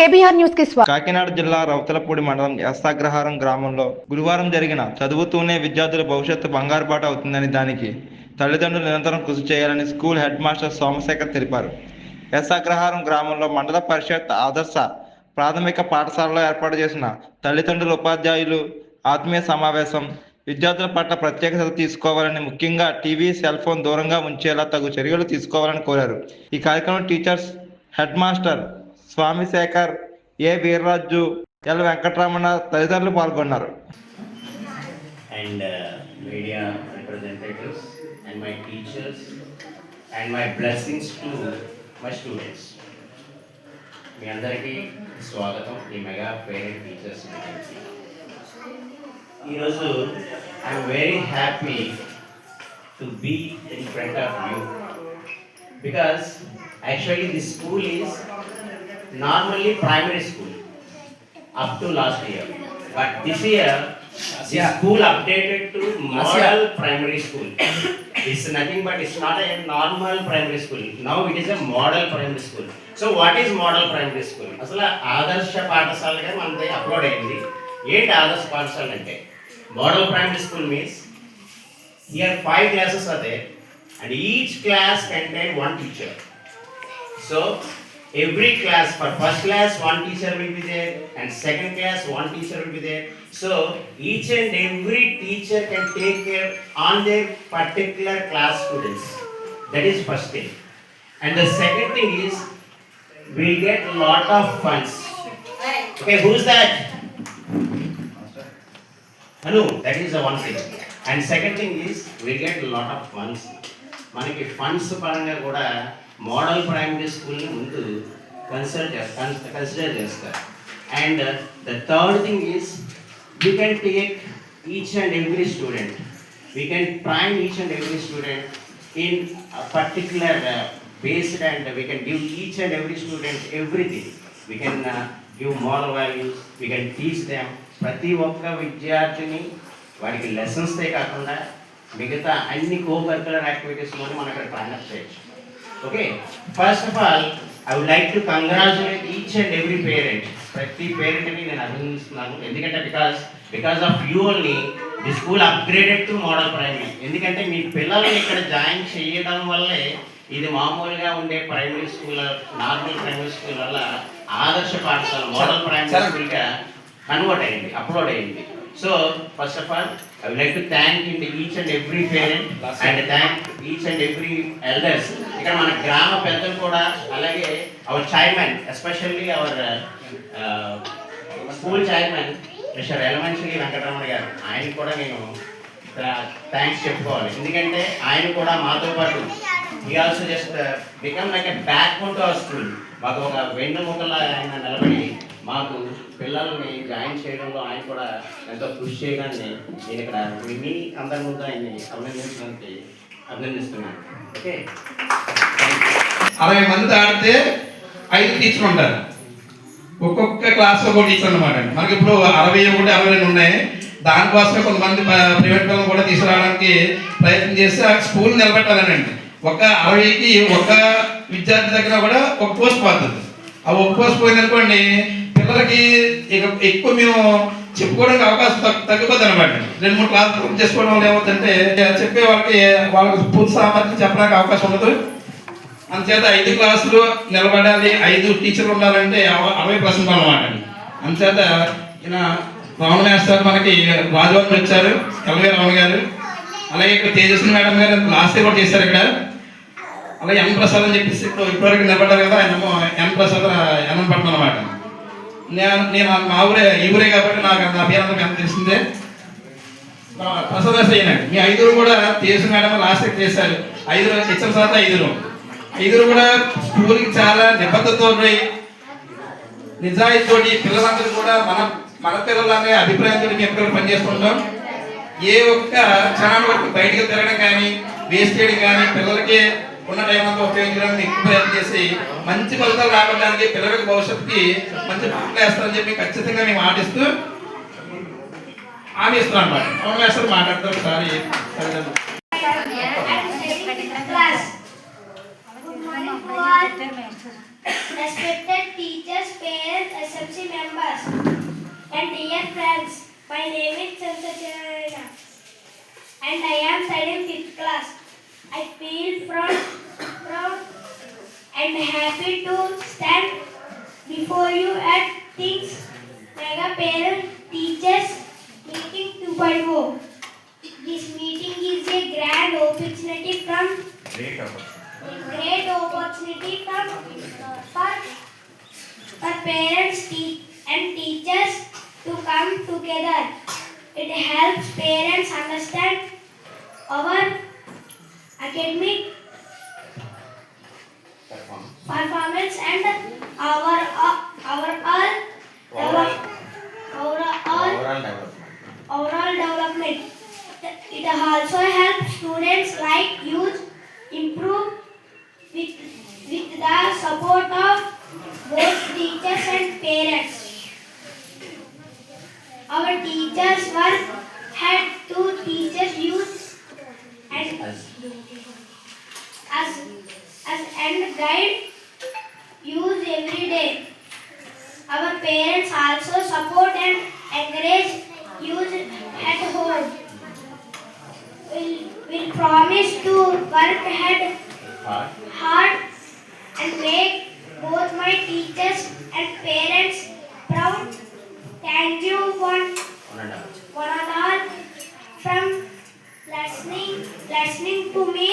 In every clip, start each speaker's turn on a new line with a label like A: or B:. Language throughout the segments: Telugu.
A: కేబీఆర్ న్యూస్కి స్వాగతం.
B: కాకినాడ జిల్లా రౌతలపూడి మండలం ఎస్సాగ్రహారం గ్రామంలో గురువారం జరిగిన చదువుతూనే విద్యార్థుల భవిష్యత్తు బంగారుపాట అవుతుందని దానికి తల్లిదండ్రులు నిరంతరం కృషి చేయాలని స్కూల్ హెడ్ మాస్టర్ సోమశేఖర్ తెలిపారు. ఎస్సాగ్రహారం గ్రామంలో మండల పరిషత్ ఆదర్శ ప్రాథమిక పాఠశాలలో ఏర్పాటు చేసిన తల్లిదండ్రుల ఉపాధ్యాయులు ఆత్మీయ సమావేశం విద్యార్థుల పట్ల ప్రత్యేక శ్రద్ధ తీసుకోవాలని ముఖ్యంగా టీవీ సెల్ ఫోన్ దూరంగా ఉంచేలా తగు చర్యలు తీసుకోవాలని కోరారు. ఈ కార్యక్రమం teachers head master Swamy Sekhar A Veerraju L Venkataramana తదితరులు పాల్గొన్నారు.
C: And media representatives and my teachers and my blessings to my students మీ అందరికీ స్వాగతం. ఈ మెగా పేరెంట్ టీచర్స్ ఈరోజు I'm very happy to be in front of you because actually this school is normally primary school up to last year. But this year, the school updated to model primary school. It's nothing but it's not a normal primary school. Now it is a model primary school. So what is model primary school? అసలు ఆదర్శ పాఠశాలగా మనది అప్లోడ్ అయింది ఏంటి ఆదర్శ పాఠశాల అంటే model primary school means here five classes are there and each class contain one teacher. So every class for first class one teacher will be there and second class one teacher will be there. So each and every teacher can take care on their particular class students. That is first thing. And the second thing is we get lot of funds. Okay, who's that? Anu, that is the one thing. And second thing is we get a lot of funds. మనకి ఫండ్స్ పరంగా కూడా మోడల్ ప్రైమరీ స్కూల్ని ముందు కన్సిడర్ చేస్తారు కన్సిడర్ చేస్తారు and the third thing is we can take each and every student we can prime each and every student in particular based and we can give each and every student everything we can give moral values we can teach them ప్రతి ఒక్క విద్యార్థిని వాడికి లెసన్స్తే కాకుండా మిగతా అన్ని కో కరికులర్ యాక్టివిటీస్లోనే మనం ఇక్కడ ట్రైనప్ చేయొచ్చు. Okay first of all I would like to congratulate each and every parent ప్రతి పేరెంట్ని నేను అభినందిస్తున్నాను. ఎందుకంటే because because of you only the school upgraded to model primary ఎందుకంటే మీ పిల్లల్ని ఇక్కడ జాయిన్ చేయడం వల్లే ఇది మామూలుగా ఉండే primary school normal primary school వల్ల ఆదర్శ పాఠశాల మోడల్ ప్రైమరీ స్కూల్గా కన్వర్ట్ అయింది అప్లోడ్ అయింది. So first of all I would like to thank in each and every parent and thank each and every elders ఇక్కడ మన గ్రామ పెద్దలు కూడా అలాగే our chairman especially our school chairman mister Yelamanchili Venkataramana garu. ఆయనకి కూడా నేను థ్యాంక్స్ చెప్పుకోవాలి. ఎందుకంటే ఆయన కూడా మాతో పాటు ఈ also just become like a backbone to our school మాకు ఒక వెన్నుముకలా ఆయన నిలబడి మాకు పిల్లల్ని జాయిన్ చేయడంలో ఆయన కూడా ఎంతో కృషి చేయగానే నేను ఇక్కడ మీ- అందరి ముందు ఆయన్ని అభినందించడానికి అభినందిస్తున్నాను. ఓకే.
D: అరవై మంది ఆడితే ఐదు టీచర్లు ఉంటారు. ఒక్కొక్క క్లాస్ ఒక టీచర్ అనమాట మనకి ఇప్పుడు అరవై ఒకటి అరవై రెండు ఉన్నాయి. దానికోసమే కొంతమంది ప్రైవేట్ పిల్లలు కూడా తీసుకురావడానికి ప్రయత్నం చేసి ఆ స్కూల్ నిలబెట్టాలనండి. ఒక అరవైకి ఒక విద్యార్థి దగ్గర కూడా ఒక పోస్ట్ పోతుంది. ఆ ఒక పోస్ట్ పోయిందనుకోండి పిల్లలకి ఇక ఎక్కువ మేము చెప్పుకోవడానికి అవకాశం తగ్గిపోద్ది అనమాట రెండు మూడు క్లాసులు పూర్తి చేసుకోవడం వల్ల ఏమవుతుందంటే చెప్పే వాళ్ళకి వాళ్ళకి పూర్తి సామర్థ్యం చెప్పడానికి అవకాశం ఉండదు. అంతేత ఐదు క్లాసులు నిలబడాలి ఐదు టీచర్లు ఉండాలంటే అరవై ప్రశ్నలు అనమాట అంతేత ఈయన రావణ మేస్టర్ మనకి రాజభవన్ వచ్చారు ఎల్వే రావణ గారు. అలాగే ఇక్కడ తేజస్వి మేడం గారు లాస్ట్ కూడా చేశారు ఇక్కడ. అలాగే ఎన్ ప్రసాద్ అని చెప్పేసి ఇప్పుడు ఇప్పటివరకు నిలబడ్డారు కదా ఆయన ఎన్ ప్రసాద్ ఎన్ పట్నం అనమాట నేను నేను మా ఊరే ఈ ఊరే కాబట్టి నాకు నా పేరు అందరికీ ఎంత తెలిసిందే? ప్రసాద్ అయినాడు మీ ఐదుగురు కూడా తీసు మేడం లాస్ట్ చేశారు. ఐదుగురు ఇచ్చిన తర్వాత ఐదుగురు. ఐదుగురు కూడా స్కూల్కి చాలా నిబద్ధతతో నిజాయితీతోటి పిల్లలందరూ కూడా మన మన పిల్లలనే అభిప్రాయంతో మేము ఇక్కడ పనిచేస్తుంటాం ఏ ఒక్క క్షణాన్ని వరకు బయటకు తిరగడం కానీ వేస్ట్ చేయడం కానీ పిల్లలకి ఉన్న టైం అంతా ఉపయోగించడానికి ఎక్కువ ప్రయత్నం చేసి మంచి ఫలితాలు రావడానికి పిల్లలకి భవిష్యత్తుకి మంచి మాటలు వేస్తారని చెప్పి ఖచ్చితంగా మేము ఆటిస్తూ హామీ ఇస్తున్నాం అన్నమాట అవును వేస్తారు మాట్లాడతారు ఒకసారి
E: respected teachers, parents,
A: SMC members, and dear friends. My name is Chansacharana, and I am studying fifth class. I feel proud, proud am happy to stand before you at things Mega Parent Teachers Meeting 2.0. This meeting is a grand opportunity from great opportunity, from for, for parents te- and teachers to come together. It helps parents understand our academic performance and our uh, our all
F: overall overall development.
A: overall development. It also helps students like youth improve with with the support of both teachers and parents. Our teachers work had two teachers youth hard and make both my teachers and parents proud. Thank you one, one and all from listening listening to me.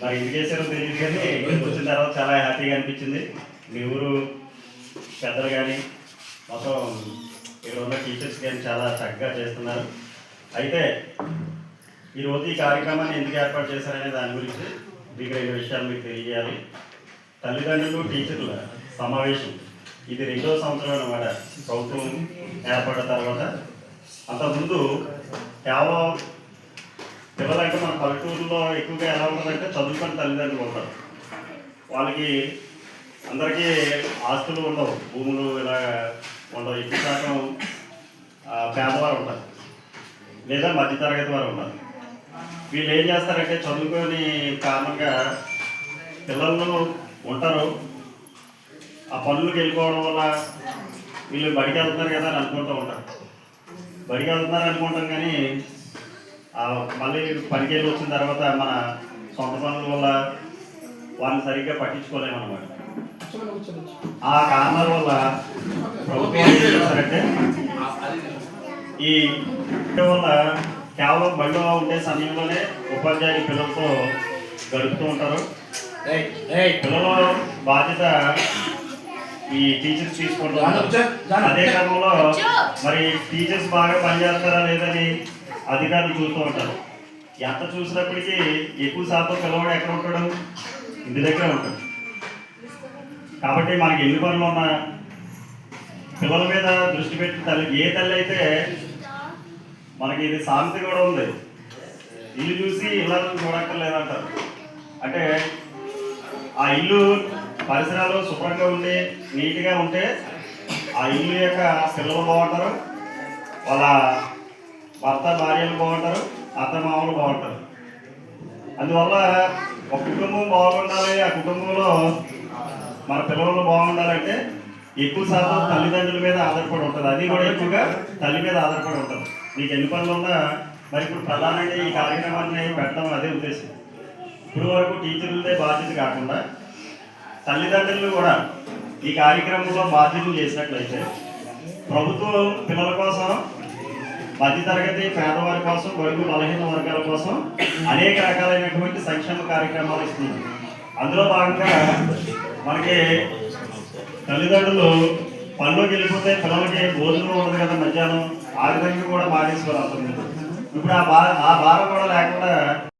C: మరి ఎందుకు చేశారో తెలియదు కానీ ఇక్కడికి వచ్చిన తర్వాత చాలా హ్యాపీగా అనిపించింది మీ ఊరు పెద్దలు కానీ మొత్తం ఇక్కడ ఉన్న టీచర్స్ కానీ చాలా చక్కగా చేస్తున్నారు అయితే ఈరోజు ఈ కార్యక్రమాన్ని ఎందుకు ఏర్పాటు చేశారనే దాని గురించి మీకు రెండు విషయాలు మీకు తెలియజేయాలి. తల్లిదండ్రులు టీచర్ల సమావేశం. ఇది రెండో సంవత్సరం అనమాట ప్రభుత్వం ఏర్పడిన తర్వాత. అంతకుముందు కేవలం పిల్లలంటే మన పల్లెటూరులో ఎక్కువగా ఎలా ఉంటుందంటే చదువుకుని తల్లిదండ్రులు ఉంటారు. వాళ్ళకి అందరికీ ఆస్తులు ఉండవు. భూములు ఇలా ఉండవు. ఎక్కువ శాతం పేదవారు ఉంటారు. లేదా మధ్యతరగతి వారు ఉంటారు. వీళ్ళు ఏం చేస్తారంటే చదువుకొని కామన్గా పిల్లలు ఉంటారు. ఆ పనులకు వెళ్ళిపోవడం వల్ల వీళ్ళు బడికి వెళ్తున్నారు కదా అని అనుకుంటూ ఉంటారు. బడికి వెళ్తున్నారు అనుకుంటాం కానీ మళ్ళీ పనికి వెళ్ళి వచ్చిన తర్వాత మన సొంత పనుల వల్ల వాళ్ళని సరిగ్గా పట్టించుకోలేము అనమాట ఆ కారణాల వల్ల ప్రభుత్వం ఏం చేస్తారంటే ఈ వల్ల కేవలం బడిలో ఉండే సమయంలోనే ఉపాధ్యాయులు పిల్లలతో గడుపుతూ ఉంటారు. పిల్లల బాధ్యత ఈ టీచర్స్ తీసుకుంటూ ఉంటారు. అదే క్రమంలో మరి టీచర్స్ బాగా పనిచేస్తారా లేదని అధికారులు చూస్తూ ఉంటారు. ఎంత చూసినప్పటికీ ఎక్కువ శాతం పిల్లవాడు ఎక్కడ ఉంటాడు? ఇంటి దగ్గర ఉంటాడు. కాబట్టి మనకి ఎన్ని పనులు ఉన్నా పిల్లల మీద దృష్టి పెట్టి తల్లి ఏ తల్లి అయితే మనకి ఇది సామెత కూడా ఉంది. ఇల్లు చూసి ఇళ్ళను చూడక్కర్లేదంటారు. అంటే ఆ ఇల్లు పరిసరాలు శుభ్రంగా ఉండి నీట్గా ఉంటే ఆ ఇల్లు యొక్క పిల్లలు బాగుంటారు వాళ్ళ భర్త భార్యలు బాగుంటారు అత్త మామలు బాగుంటారు. అందువల్ల ఒక కుటుంబం బాగుండాలి ఆ కుటుంబంలో మన పిల్లలు బాగుండాలంటే ఎక్కువ శాతం తల్లిదండ్రుల మీద ఆధారపడి ఉంటుంది. అది కూడా ఎక్కువగా తల్లి మీద ఆధారపడి ఉంటుంది. మీకు ఎన్ని పనులు ఉన్నా మరి ఇప్పుడు ప్రధానంగా ఈ కార్యక్రమాన్ని పెట్టడం అదే ఉద్దేశం. ఇప్పుడు వరకు టీచర్లదే బాధ్యత కాకుండా తల్లిదండ్రులు కూడా ఈ కార్యక్రమంలో బాధ్యతలు చేసినట్లయితే ప్రభుత్వం పిల్లల కోసం మధ్యతరగతి పేదవారి కోసం బడుగు బలహీన వర్గాల కోసం అనేక రకాలైనటువంటి సంక్షేమ కార్యక్రమాలు ఇస్తుంది అందులో భాగంగా మనకి తల్లిదండ్రులు పనిలోకి వెళ్ళిపోతే పిల్లలకి భోజనం ఉండదు కదా మధ్యాహ్నం ఆ విధంగా కూడా మానేశ్వరం అసలు ఇప్పుడు ఆ భారం ఆ భారం కూడా లేకుండా